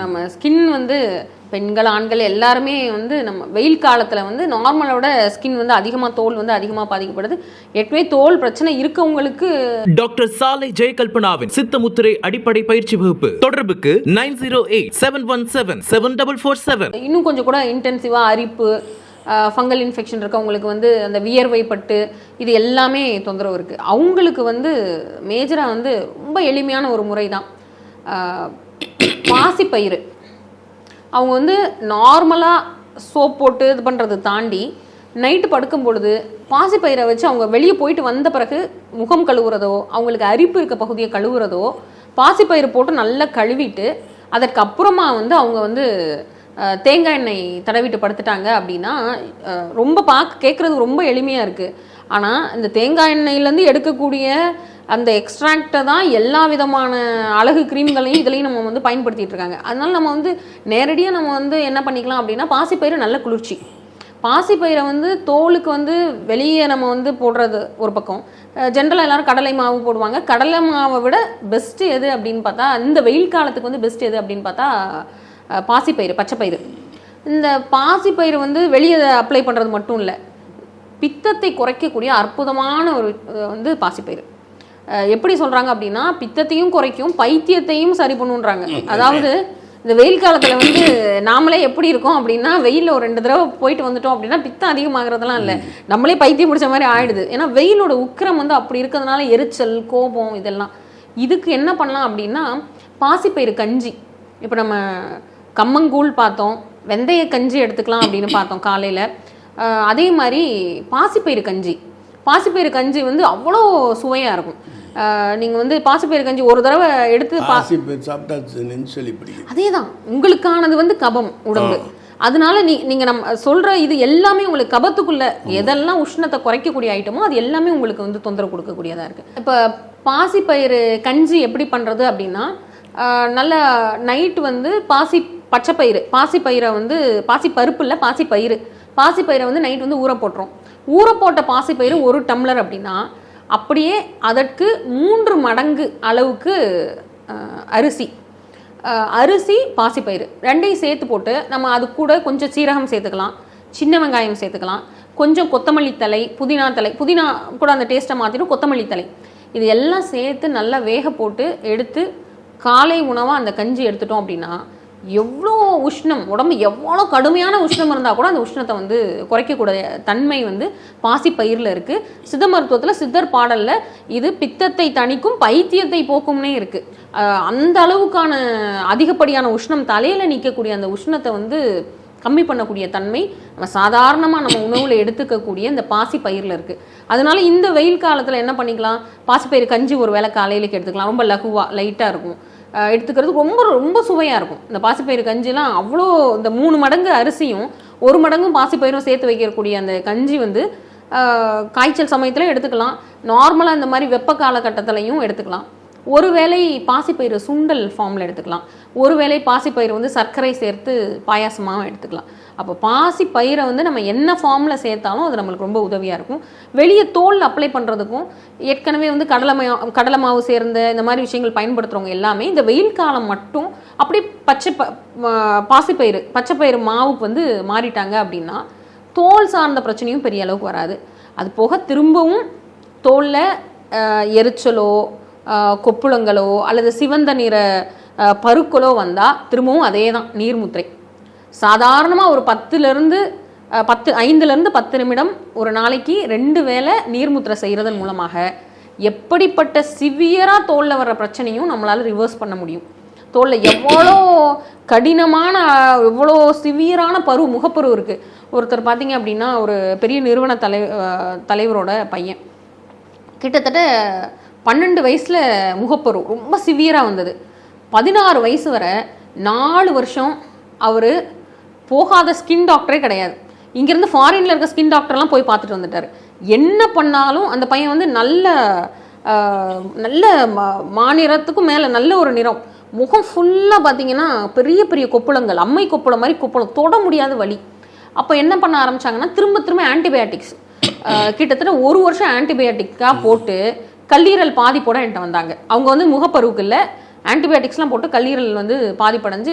நம்ம ஸ்கின் வந்து பெண்கள் ஆண்கள் எல்லாருமே வந்து நம்ம வெயில் காலத்தில் வந்து நார்மலோட ஸ்கின் வந்து அதிகமாக தோல் வந்து அதிகமாக பாதிக்கப்படுது. ஏற்கனவே தோல் பிரச்சனை இருக்கவங்களுக்கு டாக்டர் சாலை ஜெயகல்பனாவின் சித்தமுத்திரை அடிப்படை பயிற்சி வகுப்பு. தொடர்புக்கு nine zero eight seven one seven seven double four seven. இன்னும் கொஞ்சம் கூட இன்டென்சிவாக அரிப்பு ஃபங்கல் இன்ஃபெக்ஷன் இருக்கவங்களுக்கு வந்து அந்த வியர்வை பட்டு இது எல்லாமே தொந்தரவு இருக்குது அவங்களுக்கு வந்து மேஜராக வந்து ரொம்ப எளிமையான ஒரு முறை தான் பாசிப்பயிறு அவங்க வந்து நார்மலாக சோப் போட்டு இது பண்ணுறது தாண்டி நைட்டு படுக்கும் பொழுது பாசிப்பயிரை வச்சு அவங்க வெளியே போயிட்டு வந்த பிறகு முகம் கழுவுறதோ அவங்களுக்கு அரிப்பு இருக்க பகுதியை கழுவுறதோ பாசிப்பயிறு போட்டு நல்லா கழுவிட்டு அதற்கப்புறமா வந்து அவங்க வந்து தேங்காய் எண்ணெய் தடவிட்டு படுத்துட்டாங்க அப்படின்னா ரொம்ப பார்க்க கேட்குறது ரொம்ப எளிமையாக இருக்குது ஆனால் இந்த தேங்காய் எண்ணெயிலேருந்து எடுக்கக்கூடிய அந்த எக்ஸ்ட்ராக்டை தான் எல்லா விதமான அழகு க்ரீம்களையும் இதுலேயும் நம்ம வந்து பயன்படுத்திட்டு இருக்காங்க. அதனால நம்ம வந்து நேரடியாக நம்ம வந்து என்ன பண்ணிக்கலாம் அப்படின்னா பாசிப்பயிறு நல்ல குளிர்ச்சி. பாசிப்பயிரை வந்து தோலுக்கு வந்து வெளியே நம்ம வந்து போடுறது ஒரு பக்கம். ஜென்ரலாக எல்லோரும் கடலை மாவு போடுவாங்க. கடலை மாவை விட பெஸ்ட்டு எது அப்படின்னு பார்த்தா இந்த வெயில் காலத்துக்கு வந்து பெஸ்ட் எது அப்படின்னு பார்த்தா பாசிப்பயிறு பச்சைப்பயிறு. இந்த பாசிப்பயிறு வந்து வெளியே அப்ளை பண்ணுறது மட்டும் இல்லை பித்தத்தை குறைக்கக்கூடிய அற்புதமான ஒரு வந்து பாசிப்பயிறு. எப்படி சொல்றாங்க அப்படின்னா பித்தத்தையும் குறைக்கும் பைத்தியத்தையும் சரி பண்ணுன்றாங்க. அதாவது இந்த வெயில் காலத்துல வந்து நாமளே எப்படி இருக்கோம் அப்படின்னா வெயில்ல ஒரு ரெண்டு தடவை போயிட்டு வந்துட்டோம் அப்படின்னா பித்தம் அதிகமாகறதெல்லாம் இல்லை. நம்மளே பைத்தியம் பிடிச்ச மாதிரி ஆயிடுது. ஏன்னா வெயிலோட உக்கிரம் வந்து அப்படி இருக்கிறதுனால எரிச்சல் கோபம் இதெல்லாம். இதுக்கு என்ன பண்ணலாம் அப்படின்னா பாசிப்பயிறு கஞ்சி. இப்போ நம்ம கம்மங்கூழ் பார்த்தோம் வெந்தய கஞ்சி எடுத்துக்கலாம் அப்படின்னு பார்த்தோம் காலையில். அதே மாதிரி பாசிப்பயிறு கஞ்சி. பாசிப்பயிறு கஞ்சி வந்து அவ்வளோ சுவையாக இருக்கும். நீங்கள் வந்து பாசிப்பயிறு கஞ்சி ஒரு தடவை எடுத்து பா பாசி பேர் சாப்பிட்டா நெஞ்சொலி பிடிக்கும். அதே தான். உங்களுக்கானது வந்து கபம் உடம்பு. அதனால நீ நீங்க நம்ம சொல்ற இது எல்லாமே உங்களுக்கு கபத்துக்குள்ள எதெல்லாம் உஷ்ணத்தை குறைக்கக்கூடிய ஐட்டமோ அது எல்லாமே உங்களுக்கு வந்து தொந்தரவு கொடுக்கக்கூடியதா இருக்கு. இப்போ பாசிப்பயிறு கஞ்சி எப்படி பண்றது அப்படின்னா நல்ல நைட் வந்து பாசி பச்சைப்பயிறு பாசிப்பயிரை வந்து பாசி பருப்பு இல்லை பாசிப்பயிறு பாசிப்பயிரை வந்து நைட் வந்து ஊற போட்டுரும். ஊற போட்ட பாசிப்பயிறு ஒரு டம்ளர் அப்படின்னா அப்படியே அதற்கு மூன்று மடங்கு அளவுக்கு அரிசி. அரிசி பாசிப்பயிறு. ரெண்டையும் சேர்த்து போட்டு நம்ம அது கூட கொஞ்சம் சீரகம் சேர்த்துக்கலாம் சின்ன வெங்காயம் சேர்த்துக்கலாம். கொஞ்சம் கொத்தமல்லி தலை புதினா தலை புதினா கூட அந்த டேஸ்ட்டை மாற்றிடும் கொத்தமல்லி தலை இது எல்லாம் சேர்த்து நல்லா வேக போட்டு எடுத்து காலை உணவாக அந்த கஞ்சி எடுத்துட்டோம் அப்படின்னா எவ்வளோ உஷ்ணம் உடம்பு எவ்வளோ கடுமையான உஷ்ணம் இருந்தால் கூட அந்த உஷ்ணத்தை வந்து குறைக்கக்கூடிய தன்மை வந்து பாசிப்பயிரில் இருக்குது சித்த மருத்துவத்தில் சித்தர் பாடலில் இது பித்தத்தை தணிக்கும் பைத்தியத்தை போக்கும்னே இருக்குது அந்த அளவுக்கான அதிகப்படியான உஷ்ணம் தலையில் நிற்கக்கூடிய அந்த உஷ்ணத்தை வந்து கம்மி பண்ணக்கூடிய தன்மை நம்ம சாதாரணமாக நம்ம உணவில் எடுத்துக்கக்கூடிய இந்த பாசி பயிரில் இருக்குது அதனால இந்த வெயில் காலத்தில் என்ன பண்ணிக்கலாம்? பாசிப்பயிறு கஞ்சி ஒரு வேளை காலையிலேக்கு எடுத்துக்கலாம். ரொம்ப லகுவாக லைட்டாக இருக்கும். எடுத்துக்கிறது ரொம்ப ரொம்ப சுவையாக இருக்கும். இந்த பாசிப்பயிறு கஞ்சிலாம் அவ்வளோ இந்த மூணு மடங்கு அரிசியும் ஒரு மடங்கும் பாசிப்பயிரும் சேர்த்து வைக்கக்கூடிய அந்த கஞ்சி வந்து காய்ச்சல் சமயத்தில் எடுத்துக்கலாம். நார்மலாக இந்த மாதிரி வெப்ப காலகட்டத்திலையும் எடுத்துக்கலாம். ஒருவேளை பாசிப்பயிறு சுண்டல் ஃபார்மில் எடுத்துக்கலாம். ஒருவேளை பாசிப்பயிறு வந்து சர்க்கரை சேர்த்து பாயாசமாகவும் எடுத்துக்கலாம். அப்போ பாசிப்பயிரை வந்து நம்ம என்ன ஃபார்மில் சேர்த்தாலும் அது நம்மளுக்கு ரொம்ப உதவியாக இருக்கும். வெளியே தோல் அப்ளை பண்ணுறதுக்கும் ஏற்கனவே வந்து கடலை மா கடலை மாவு சேர்ந்த இந்த மாதிரி விஷயங்கள் பயன்படுத்துகிறவங்க எல்லாமே இந்த வெயில் காலம் மட்டும் அப்படியே பச்சை ப பாசிப்பயிறு பச்சைப்பயிறு மாவுக்கு வந்து மாறிட்டாங்க அப்படின்னா தோல் சார்ந்த பிரச்சனையும் பெரிய அளவுக்கு வராது. அது போக திரும்பவும் தோலில் எரிச்சலோ கொப்புளங்களோ அல்லது சிவந்த நிற பருக்களோ வந்தால் திரும்பவும் அதே தான் நீர்முத்திரை. சாதாரணமாக ஒரு பத்துலேருந்து பத்து ஐந்துலேருந்து பத்து நிமிடம் ஒரு நாளைக்கு ரெண்டு வேளை நீர்முத்திரை செய்கிறதன் மூலமாக எப்படிப்பட்ட சிவியராக தோலில் வர்ற பிரச்சனையும் நம்மளால் ரிவர்ஸ் பண்ண முடியும். தோலில் எவ்வளோ கடினமான எவ்வளோ சிவியரான பரு முகப்பரு இருக்குது ஒருத்தர் பார்த்தீங்க அப்படின்னா ஒரு பெரிய நிறுவன தலை தலைவரோட பையன். கிட்டத்தட்ட பன்னெண்டு வயசில் முகப்பரு ரொம்ப சிவியராக வந்தது. பதினாறு வயசு வரை நாலு வருஷம் அவர் போகாத ஸ்கின் டாக்டரே கிடையாது. இங்கேருந்து ஃபாரினில் இருக்க ஸ்கின் டாக்டர்லாம் போய் பார்த்துட்டு வந்துட்டார். என்ன பண்ணாலும் அந்த பையன் வந்து நல்ல நல்ல மா- மாநிறத்துக்கும் மேலே நல்ல ஒரு நிறம். முகம் ஃபுல்லாக பார்த்தீங்கன்னா பெரிய பெரிய கொப்புளங்கள். அம்மை கொப்புளம் மாதிரி கொப்புளம். தொட முடியாத வழி அப்போ என்ன பண்ண ஆரம்பிச்சாங்கன்னா திரும்ப திரும்ப ஆன்டிபயாட்டிக்ஸ் கிட்டத்தட்ட ஒரு வருஷம் ஆன்டிபயாட்டிக்காக போட்டு கல்லீரல் பாதிப்போட என்கிட்ட வந்தாங்க. அவங்க வந்து முகப்பருவுக்கு இல்லை ஆன்டிபயோட்டிக்ஸ்லாம் போட்டு கல்லீரல் வந்து பாதிப்படைஞ்சு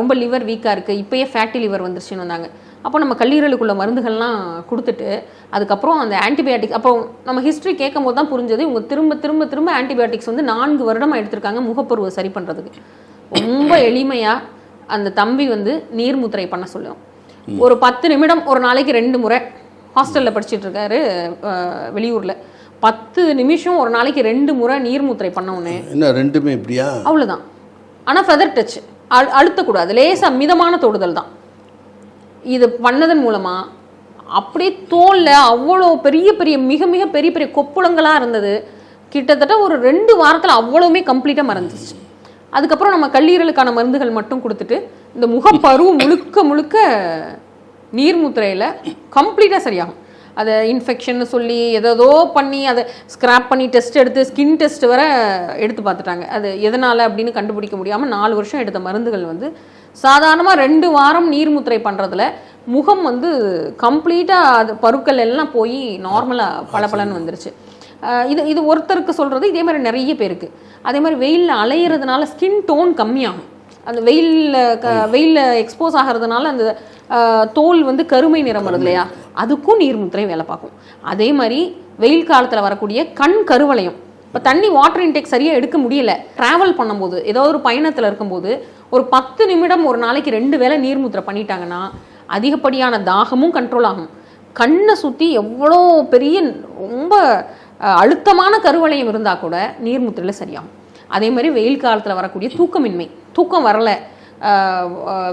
ரொம்ப லிவர் வீக்காக இருக்குது இப்போயே ஃபேட்டி லிவர் வந்துருச்சுன்னு வந்தாங்க. அப்போ நம்ம கல்லீரலுக்குள்ள மருந்துகள்லாம் கொடுத்துட்டு அதுக்கப்புறம் அந்த ஆன்டிபயோட்டிக் அப்போ நம்ம ஹிஸ்ட்ரி கேட்கும் போது தான் புரிஞ்சது இவங்க திரும்ப திரும்ப திரும்ப ஆன்டிபயோட்டிக்ஸ் வந்து நான்கு வருடமாக எடுத்திருக்காங்க முகப்பருவை சரி பண்ணுறதுக்கு ரொம்ப எளிமையாக அந்த தம்பி வந்து நீர்முத்திரை பண்ண சொல்லுவோம் ஒரு பத்து நிமிடம் ஒரு நாளைக்கு ரெண்டு முறை ஹாஸ்டலில் படிச்சிட்டு இருக்காரு வெளியூர்ல. பத்து நிமிஷம் ஒரு நாளைக்கு ரெண்டு முறை நீர்முத்திரை பண்ண உடனே. என்ன ரெண்டுமே இப்படியா? அவ்வளவுதான். ஆனா ஃபெதர் டச் அழு அழுத்தக்கூடாது. லேசா மிதமான தொடுதல் தான். இது பண்ணதன் மூலமா அப்படியே தோல்ல அவ்வளோ பெரிய பெரிய மிக மிக பெரிய பெரிய கொப்புளங்களா இருந்தது. கிட்டத்தட்ட ஒரு ரெண்டு வாரத்துல அவ்வளவுமே கம்ப்ளீட்டா மறந்துச்சு அதுக்கப்புறம் நம்ம கல்லீரலுக்கான மருந்துகள் மட்டும் கொடுத்துட்டு இந்த முகப்பரு முழுக்க முழுக்க நீர்முத்திரையில கம்ப்ளீட்டா சரியாகும். அதை இன்ஃபெக்ஷன் சொல்லி எதோ பண்ணி அதை ஸ்கிராப் பண்ணி டெஸ்ட் எடுத்து ஸ்கின் டெஸ்ட் வர எடுத்து பார்த்துட்டாங்க. அது எதனால் அப்படின்னு கண்டுபிடிக்க முடியாமல் நாலு வருஷம் எடுத்த மருந்துகள் வந்து சாதாரணமாக ரெண்டு வாரம் நீர்முத்திரை பண்ணுறதுல முகம் வந்து கம்ப்ளீட்டாக அது பருக்கள் எல்லாம் போய் நார்மலாக பளபளன்னு வந்துருச்சு. இது இது ஒருத்தருக்கு சொல்கிறது இதே மாதிரி நிறைய பேருக்கு. அதே மாதிரி வெயிலில் அலையிறதுனால ஸ்கின் டோன் கம்மியாகும். அந்த வெயிலில் க வெயிலில் எக்ஸ்போஸ் ஆகிறதுனால அந்த தோல் வந்து கருமை நிறம் வருது இல்லையா? அதுக்கும் நீர் முத்திரை வேலை பார்க்கும். அதே மாதிரி வெயில் காலத்தில் வரக்கூடிய கண் கருவளையம். இப்போ தண்ணி வாட்டர் இன்டேக் சரியாக எடுக்க முடியல. ட்ராவல் பண்ணும்போது ஏதோ ஒரு பயணத்தில் இருக்கும்போது ஒரு பத்து நிமிடம் ஒரு நாளைக்கு ரெண்டு வேளை நீர்முத்திரை பண்ணிட்டாங்கன்னா அதிகப்படியான தாகமும் கண்ட்ரோல் ஆகும். கண்ணை சுற்றி எவ்வளோ பெரிய ரொம்ப அழுத்தமான கருவளையம் இருந்தால் கூட நீர்முத்திரையில் சரியாகும். அதே மாதிரி வெயில் காலத்தில் வரக்கூடிய தூக்கமின்மை. தூக்கம் வரலை.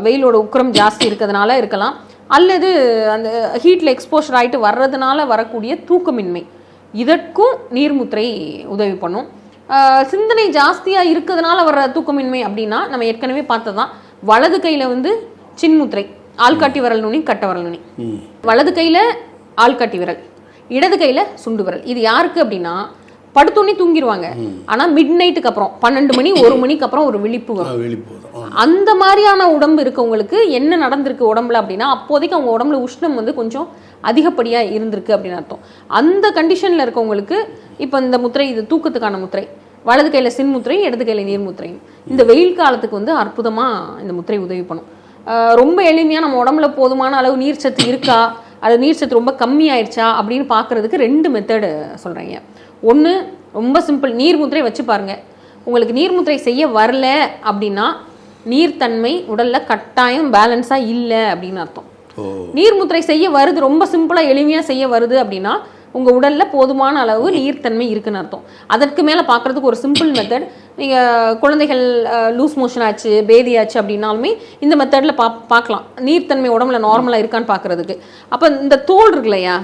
வெயிலோட உக்கிரம் ஜாஸ்தி இருக்கிறதுனால இருக்கலாம். அல்லது அந்த ஹீட்டில் எக்ஸ்போஷர் ஆகிட்டு வர்றதுனால வரக்கூடிய தூக்கமின்மை. இதற்கும் நீர்முத்திரை உதவி பண்ணும். சிந்தனை ஜாஸ்தியாக இருக்கிறதுனால வர்ற தூக்கமின்மை அப்படின்னா நம்ம ஏற்கனவே பார்த்ததான் வலது கையில் வந்து சின்முத்திரை ஆள்காட்டி விரல் நுனி கட்ட விரல் நுனி. வலது கையில ஆள்காட்டி விரல் இடது கையில சுண்டு விரல். இது யாருக்கு அப்படின்னா படுத்தோடனே தூங்கிடுவாங்க ஆனா மிட் நைட்டுக்கு அப்புறம் பன்னெண்டு மணி ஒரு மணிக்கு அப்புறம் ஒரு விழிப்பு வரும். அந்த மாதிரியான உடம்பு இருக்கவங்களுக்கு என்ன நடந்திருக்கு உடம்புல அப்படின்னா அப்போதைக்கு அவங்க உடம்புல உஷ்ணம் வந்து கொஞ்சம் அதிகப்படியா இருந்திருக்கு அப்படின்னு அர்த்தம். அந்த கண்டிஷன்ல இருக்கவங்களுக்கு இப்போ இந்த முத்திரை இது தூக்கத்துக்கான முத்திரை வலது கையில சின்முத்திரை இடது கையில நீர்முத்திரை இந்த வெயில் காலத்துக்கு வந்து அற்புதமா இந்த முத்திரை உதவி பண்ணும். ரொம்ப எளிமையா நம்ம உடம்புல போதுமான அளவு நீர்ச்சத்து இருக்கா? அது நீர்ச்சத்து ரொம்ப கம்மி ஆயிடுச்சா அப்படின்னு பார்க்கறதுக்கு ரெண்டு மெத்தடு சொல்றேங்க. ஒன்று ரொம்ப சிம்பிள் நீர்முத்திரை வச்சு பாருங்க. உங்களுக்கு நீர்முத்திரை செய்ய வரல அப்படின்னா நீர்த்தன்மை உடல்ல கட்டாயம் பேலன்ஸா இல்லை அப்படின்னு அர்த்தம். ஓ. நீர்முத்திரை செய்ய வருது ரொம்ப சிம்பிளா எளிமையா செய்ய வருது அப்படின்னா உங்கள் உடலில் போதுமான அளவு நீர்த்தன்மை இருக்குன்னு அர்த்தம். அதற்கு மேலே பார்க்குறதுக்கு ஒரு சிம்பிள் மெத்தட் நீங்கள் குழந்தைகள் லூஸ் மோஷன் ஆச்சு பேதி ஆச்சு அப்படின்னாலுமே இந்த மெத்தடில் பா பார்க்கலாம் நீர்த்தன்மை உடம்புல நார்மலாக இருக்கான்னு பார்க்குறதுக்கு அப்போ இந்த தோல் இருக்கு இல்லையா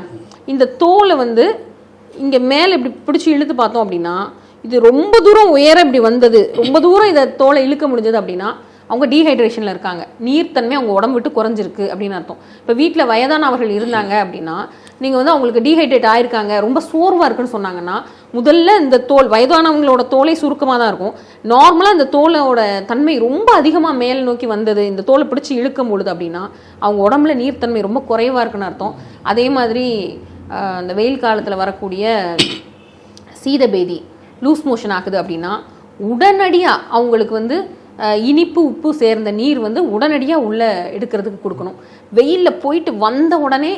இந்த தோலை வந்து இங்கே மேலே இப்படி பிடிச்சி இழுத்து பார்த்தோம் அப்படின்னா இது ரொம்ப தூரம் உயர இப்படி வந்தது ரொம்ப தூரம் இதை தோலை இழுக்க முடிஞ்சது அப்படின்னா அவங்க டீஹைட்ரேஷனில் இருக்காங்க. நீர்த்தன்மை அவங்க உடம்பு விட்டு குறைஞ்சிருக்கு அப்படின்னு அர்த்தம். இப்போ வீட்டில் வயதானவர்கள் இருந்தாங்க அப்படின்னா நீங்கள் வந்து அவங்களுக்கு டீஹைட்ரேட் ஆயிருக்காங்க ரொம்ப சோர்வாக இருக்குன்னு சொன்னாங்கன்னா முதல்ல இந்த தோல் வயதானவங்களோட தோலை சுருக்கமாக தான் இருக்கும். நார்மலாக இந்த தோலோட தன்மை ரொம்ப அதிகமாக மேல் நோக்கி வந்தது இந்த தோலை பிடிச்சி இழுக்கும் பொழுது அப்படின்னா அவங்க உடம்புல நீர்த்தன்மை ரொம்ப குறைவாக இருக்குன்னு அர்த்தம். அதே மாதிரி அந்த வெயில் காலத்தில் வரக்கூடிய சீதபேதி லூஸ் மோஷன் ஆகுது அப்படின்னா உடனடியாக அவங்களுக்கு வந்து இனிப்பு உப்பு சேர்ந்த நீர் வந்து உடனடியாக உள்ளே எடுக்கிறதுக்கு கொடுக்கணும். வெயிலில் போயிட்டு வந்த உடனே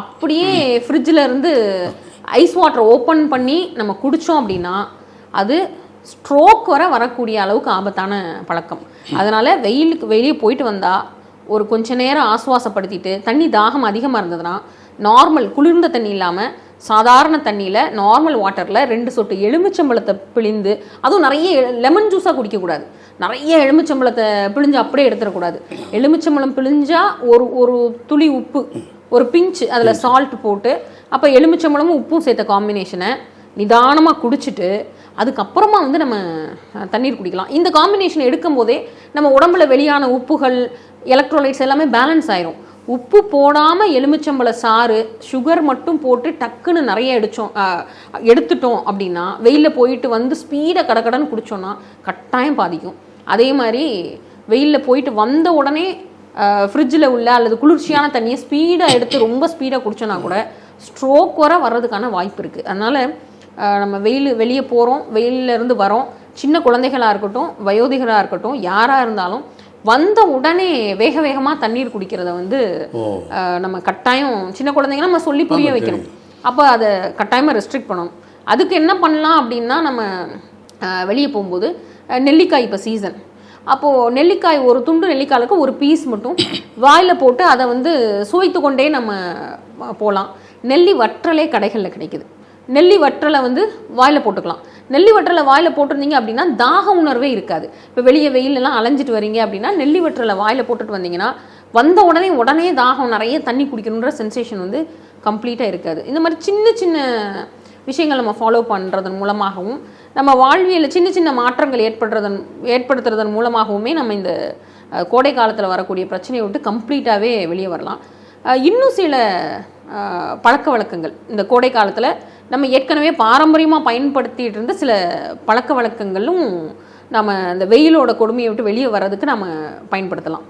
அப்படியே ஃப்ரிட்ஜில் இருந்து ஐஸ் வாட்டர் ஓப்பன் பண்ணி நம்ம குடித்தோம் அப்படின்னா அது ஸ்ட்ரோக் வர வரக்கூடிய அளவுக்கு ஆபத்தான பழக்கம். அதனால் வெயிலுக்கு வெளியே போயிட்டு வந்தால் ஒரு கொஞ்ச நேரம் ஆசுவாசப்படுத்திட்டு தண்ணி தாகம் அதிகமாக இருந்ததுன்னா நார்மல் குளிர்ந்த தண்ணி இல்லாமல் சாதாரண தண்ணியில் நார்மல் வாட்டரில் ரெண்டு சொட்டு எலுமிச்சம்பழத்தை பிழிந்து அதுவும் நிறைய லெமன் ஜூஸாக குடிக்கக்கூடாது. நிறைய எலுமிச்சம்பழத்தை பிழிஞ்சு அப்படியே எடுத்துடக்கூடாது. எலுமிச்சம்பழம் பிழிஞ்சால் ஒரு ஒரு துளி உப்பு ஒரு பிஞ்சு அதில் சால்ட் போட்டு அப்போ எலுமிச்சம்பழமும் உப்பும் சேர்த்த காம்பினேஷனை நிதானமாக குடிச்சிட்டு அதுக்கப்புறமா வந்து நம்ம தண்ணீர் குடிக்கலாம். இந்த காம்பினேஷன் எடுக்கும் போதே நம்ம உடம்புல வெளியான உப்புகள் எலக்ட்ரோலைட்ஸ் எல்லாமே பேலன்ஸ் ஆயிரும். உப்பு போடாமல் எலுமிச்சம்பழ சாறு சுகர் மட்டும் போட்டு டக்குன்னு நிறைய எடுத்தோம் அஹ், எடுத்துட்டோம் அப்படின்னா வெயிலில் போயிட்டு வந்து ஸ்பீடாக கடகடன்னு குடிச்சோம்னா கட்டாயம் பாதிக்கும். அதே மாதிரி வெயிலில் போயிட்டு வந்த உடனே ஃப்ரிட்ஜில் உள்ள அல்லது குளிர்ச்சியான தண்ணியை ஸ்பீடாக எடுத்து ரொம்ப ஸ்பீடாக குடிச்சோன்னா கூட ஸ்ட்ரோக் வர வர்றதுக்கான வாய்ப்பு இருக்குது அதனால் நம்ம வெயில் வெளியே போகிறோம் வெயில்ல இருந்து வரோம். சின்ன குழந்தைகளாக இருக்கட்டும் வயோதிகராக இருக்கட்டும் யாராக இருந்தாலும் வந்த உடனே வேக வேகமாக தண்ணீர் குடிக்கிறத வந்து நம்ம கட்டாயம் சின்ன குழந்தைங்க நம்ம சொல்லி புரிய வைக்கணும். அப்போ அதை கட்டாயமாக ரெஸ்ட்ரிக்ட் பண்ணணும். அதுக்கு என்ன பண்ணலாம் அப்படின்னா நம்ம வெளியே போகும்போது நெல்லிக்காய் இப்போ சீசன் அப்போது நெல்லிக்காய் ஒரு துண்டு நெல்லிக்காய்க்கு ஒரு பீஸ் மட்டும். வாயில் போட்டு அதை வந்து சுவைத்து கொண்டே நம்ம போகலாம் நெல்லி வற்றலே கடைகளில் கிடைக்குது. நெல்லி வற்றலை வந்து வாயில் போட்டுக்கலாம். நெல்லி வற்றலை வாயில் போட்டிருந்தீங்க அப்படின்னா தாக உணர்வே இருக்காது. இப்போ வெளியே வெயிலெல்லாம் அலைஞ்சிட்டு வரீங்க அப்படின்னா நெல்லி வற்றலை வாயில் போட்டுட்டு வந்தீங்கன்னா வந்த உடனே உடனே தாகம் நிறைய தண்ணி குடிக்கணுன்ற சென்சேஷன் வந்து கம்ப்ளீட்டாக இருக்காது. இந்த மாதிரி சின்ன சின்ன விஷயங்கள் நம்ம ஃபாலோ பண்ணுறதன் மூலமாகவும் நம்ம வாழ்வியலில் சின்ன சின்ன மாற்றங்கள் ஏற்படுறதன் ஏற்படுத்துறதன் மூலமாகவுமே நம்ம இந்த கோடை காலத்தில் வரக்கூடிய பிரச்சனையை விட்டு கம்ப்ளீட்டாகவே வெளியே வரலாம். இன்னும் சில பழக்க வழக்கங்கள். இந்த கோடை காலத்தில் நம்ம ஏற்கனவே பாரம்பரியமாக பயன்படுத்திட்டு இருந்த சில பழக்க வழக்கங்களும் நம்ம இந்த வெயிலோட கொடுமையை விட்டு வெளியே வர்றதுக்கு நம்ம பயன்படுத்தலாம்.